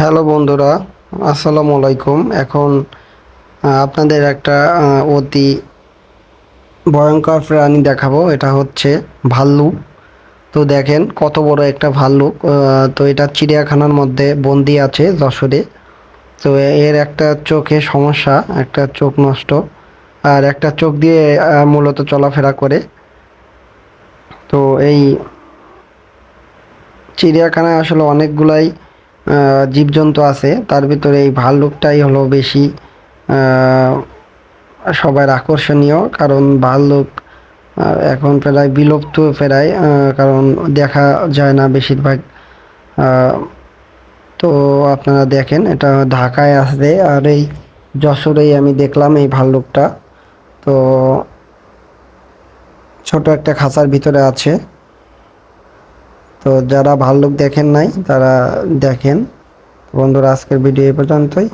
Hello বন্ধুরা, আসসালামু আলাইকুম। এখন আপনাদের একটা অতি ভয়ঙ্কর প্রাণী দেখাবো। এটা হচ্ছে ভাল্লুক। তো দেখেন, কত বড় একটা ভাল্লুক। তো এটা চিড়িয়াখানার মধ্যে বন্দি আছে যশোরে। তো এর একটা চোখে সমস্যা, একটা চোখ নষ্ট, আর একটা চোখ দিয়ে মূলত চলাফেরা করে। তো এই চিড়িয়াখানায় আসলে অনেকগুলাই জীবজন্তু আছে, তার ভিতরে এই ভাল্লুকটাই হলো বেশি সবার আকর্ষণীয়, কারণ ভাল্লুক এখন প্রায় বিলুপ্ত প্রায় কারণ দেখা যায় না বেশিরভাগ তো আপনারা দেখেন, এটা ঢাকায় আসবে আর এই যশোরেই আমি দেখলাম এই ভাল্লুকটা, তো ছোট একটা খাঁচার ভিতরে আছে। তো যারা ভাল্লুক দেখেন নাই তারা দেখেন। বন্ধুরা আজকের ভিডিও এ পর্যন্তই।